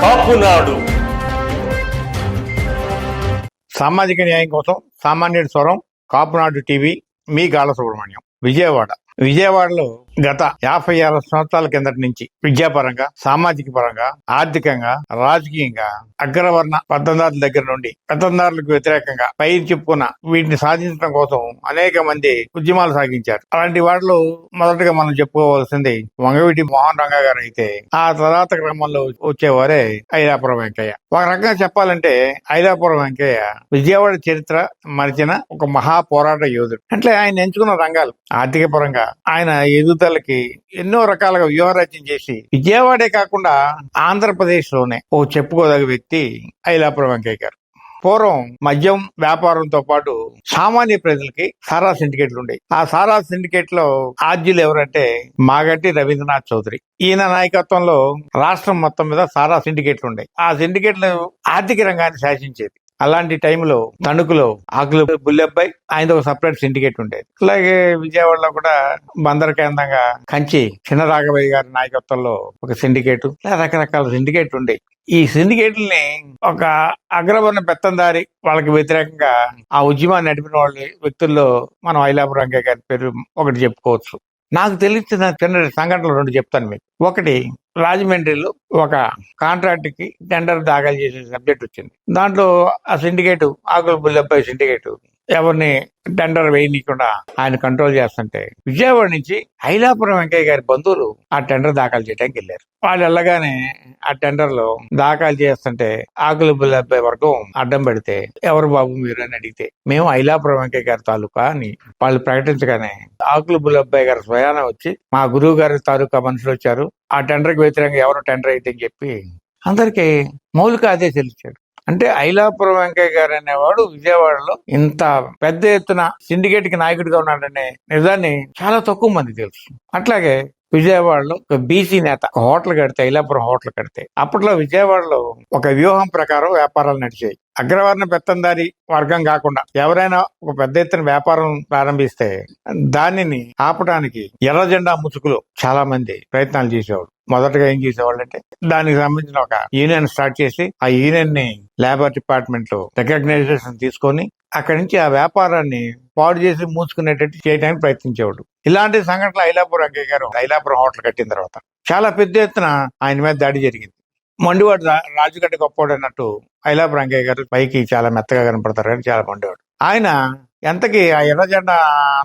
కాపునాడు. సామాజిక న్యాయం కోసం సామాన్యుడి స్వరం కాపునాడు టీవీ మీ గాల సుబ్రహ్మణ్యం. విజయవాడ. విజయవాడలో గత యాభై ఆరు సంవత్సరాల కిందటి నుంచి విద్యాపరంగా సామాజిక పరంగా ఆర్థికంగా రాజకీయంగా అగ్రవర్ణ పద్దందారుల దగ్గర నుండి పెత్తందారులకు వ్యతిరేకంగా పై చెప్పుకున్న వీటిని సాధించడం కోసం అనేక మంది ఉద్యమాలు సాగించారు. అలాంటి వాటిలో మొదటగా మనం చెప్పుకోవాల్సింది వంగవీటి మోహన్ రంగా గారు అయితే ఆ తర్వాత క్రమంలో వచ్చేవారే ఐదాపురం వెంకయ్య. ఒక రకంగా చెప్పాలంటే ఐదాపురం వెంకయ్య విజయవాడ చరిత్ర మరిచిన ఒక మహా పోరాట యోధుడు. అంటే ఆయన ఎంచుకున్న రంగాలు ఆర్థిక పరంగా ఆయన ఎదుగుదలకి ఎన్నో రకాలుగా వ్యూహరచన చేసి విజయవాడే కాకుండా ఆంధ్రప్రదేశ్లోనే ఓ చెప్పుకోదగ్గ వ్యక్తి ఐలాపురం వెంకయ్య గారు. పూర్వం మద్యం వ్యాపారంతో పాటు సామాన్య ప్రజలకి సారా సిండికేట్లు ఉండేవి. ఆ సారా సిండికేట్లో ఆద్యులు ఎవరంటే మాగట్టి రవీంద్రనాథ్ చౌదరి. ఈయన నాయకత్వంలో రాష్ట్రం మొత్తం మీద సారా సిండికేట్లు ఉండేవి. ఆ సిండికేట్లు ఆర్థిక రంగాన్ని శాసించేది అలాంటి టైంలో తణుకులో ఆకులు బుల్లెబ్బాయి ఆయన ఒక సపరేట్ సిండికేట్ ఉండేది. అలాగే విజయవాడలో కూడా బందర్ కేంద్రంగా కంచి చిన్న రాఘవయ్య గారి నాయకత్వంలో ఒక సిండికేట్ రకరకాల సిండికేట్ ఉండేవి ఈ సిండికేట్లని ఒక అగ్రవర్ణ పెత్తందారి వాళ్ళకి వ్యతిరేకంగా ఆ ఉద్యమాన్ని నడిపిన వాళ్ళ వ్యక్తుల్లో మనం ఐలాపు రంగయ్య గారి పేరు ఒకటి చెప్పుకోవచ్చు. నాకు తెలిసిన చిన్న సంఘటనలు రెండు చెప్తాను మీకు. ఒకటి రాజమండ్రిలో ఒక కాంట్రాక్ట్కి టెండర్ దాఖలు చేసే సబ్జెక్ట్ వచ్చింది. దాంట్లో ఆ సిండికేట్ ఆకుల బుల్లెబ్బాయి సిండికేట్ ఎవరిని టెండర్ వేయనీయకుండా ఆయన కంట్రోల్ చేస్తుంటే విజయవాడ నుంచి ఐలాపురం వెంకయ్య గారి బంధువులు ఆ టెండర్ దాఖలు చేయడానికి వెళ్ళారు. వాళ్ళు వెళ్ళగానే ఆ టెండర్లో దాఖలు చేస్తుంటే ఆకులు అబ్బాయి వర్గం అడ్డం పెడితే ఎవరు బాబు మీరు అని అడిగితే మేము ఐలాపురం వెంకయ్య గారి తాలూకా అని వాళ్ళు ప్రకటించగానే ఆకులు అబ్బాయి గారు స్వయాన వచ్చి మా గురువు గారి తాలూకా మనుషులు వచ్చారు ఆ టెండర్కి వ్యతిరేకంగా ఎవరు టెండర్ అయితే అని చెప్పి అందరికీ మౌలిక ఆదేశాలు ఇచ్చాడు అంటే ఐలాపురం వెంకయ్య గారు అనేవాడు విజయవాడలో ఇంత పెద్ద ఎత్తున సిండికేట్కి నాయకుడిగా ఉన్నాడనే నిజాన్ని చాలా తక్కువ మంది తెలుసు. అట్లాగే విజయవాడలో ఒక బీసీ నేత ఒక హోటల్ కడితే ఐలాపురం హోటల్ కడితే అప్పట్లో విజయవాడలో ఒక వ్యూహం ప్రకారం వ్యాపారాలు నడిచాయి. అగ్రవర్ణ పెత్తందారి వర్గం కాకుండా ఎవరైనా ఒక పెద్ద ఎత్తున వ్యాపారం ప్రారంభిస్తే దానిని ఆపడానికి ఎర్ర జెండా ముసుగులో చాలా మంది ప్రయత్నాలు చేసేవాడు మొదటగా ఏం చేసేవాళ్ళంటే దానికి సంబంధించిన ఒక యూనియన్ స్టార్ట్ చేసి ఆ యూనియన్ని లేబర్ డిపార్ట్మెంట్లో రికగ్నైజేషన్ తీసుకొని అక్కడి నుంచి ఆ వ్యాపారాన్ని పాడు చేసి మూసుకునేటట్టు చేయడానికి ప్రయత్నించేవాడు. ఇలాంటి సంఘటనలు ఐలాపురం అంకే గారు ఐలాపురం హోటల్ కట్టిన తర్వాత చాలా పెద్ద ఎత్తున ఆయన మీద దాడి జరిగింది. మొండివాడు రాజుగడ్డ గొప్పవాడు అన్నట్టు ఐలాపురం అంకయ్య గారు పైకి చాలా మెత్తగా కనపడతారు కానీ చాలా మొండివాడు. ఆయన ఎంతకి ఆ ఎర్రజెండా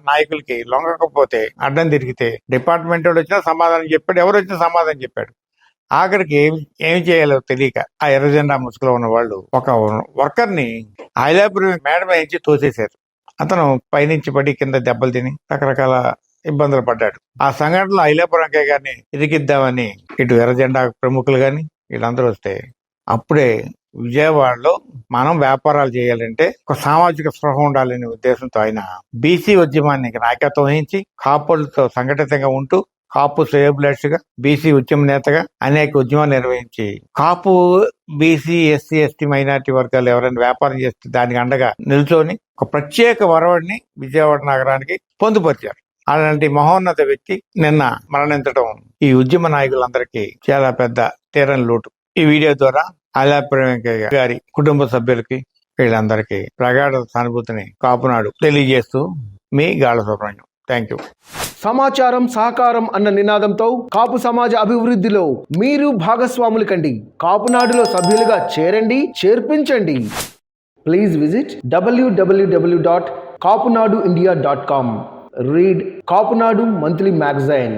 నాయకులకి లొంగకపోతే అడ్డం తిరిగితే డిపార్ట్మెంట్ వాడు వచ్చినా సమాధానం చెప్పాడు ఎవరు వచ్చినా సమాధానం చెప్పాడు. ఆఖరికి ఏం ఏం చేయాలో తెలియక ఆ ఎర్రజెండా ముసుగులో ఉన్న వాళ్ళు ఒక వర్కర్ని ఐలాపురం మేడ నుంచి తోసేశారు. అతను పైనుంచి పడి కింద దెబ్బలు తిని రకరకాల ఇబ్బందులు పడ్డాడు. ఆ సంఘటనలో ఐలాపురం అంకే గారిని ఇరికిద్దామని ఇటు ఎర్రజెండా ప్రముఖులు కానీ వీళ్ళందరూ వస్తే అప్పుడే విజయవాడలో మనం వ్యాపారాలు చేయాలంటే ఒక సామాజిక స్పృహ ఉండాలనే ఉద్దేశంతో ఆయన బీసీ ఉద్యమాన్ని నాయకత్వం వహించి కాపులతో సంఘటితంగా ఉంటూ కాపు శ్రేయబులెట్స్గా బీసీ ఉద్యమ నేతగా అనేక ఉద్యమాలు నిర్వహించి Kapu BC SC ST minority వర్గాలు ఎవరైనా వ్యాపారం చేస్తే దానికి అండగా నిల్చొని ఒక ప్రత్యేక వరవడిని విజయవాడ నగరానికి పొందుపరిచారు. అలాంటి మహోన్నత వ్యక్తి నిన్న మరణించడం ఈ ఉద్యమ నాయకులందరికీ చాలా పెద్ద తీరని లోటు. ఈ వీడియో ద్వారా ఆలాపురం వెంకయ్య గారి కుటుంబ సభ్యులకి వీళ్ళందరికీ ప్రగాఢ సానుభూతిని కాపునాడు తెలియజేస్తూ మీ గాఢ సుబ్రహ్మణ్యం థ్యాంక్ యూ సమాచారం సహకారం అన్న నినాదంతో కాపు సమాజ అభివృద్ధిలో మీరు భాగస్వాములు కండి. కాపునాడులో సభ్యులుగా చేరండి చేర్పించండి. Please visit WWW dot Kapunadu India dot com read Kapunadu monthly magazine.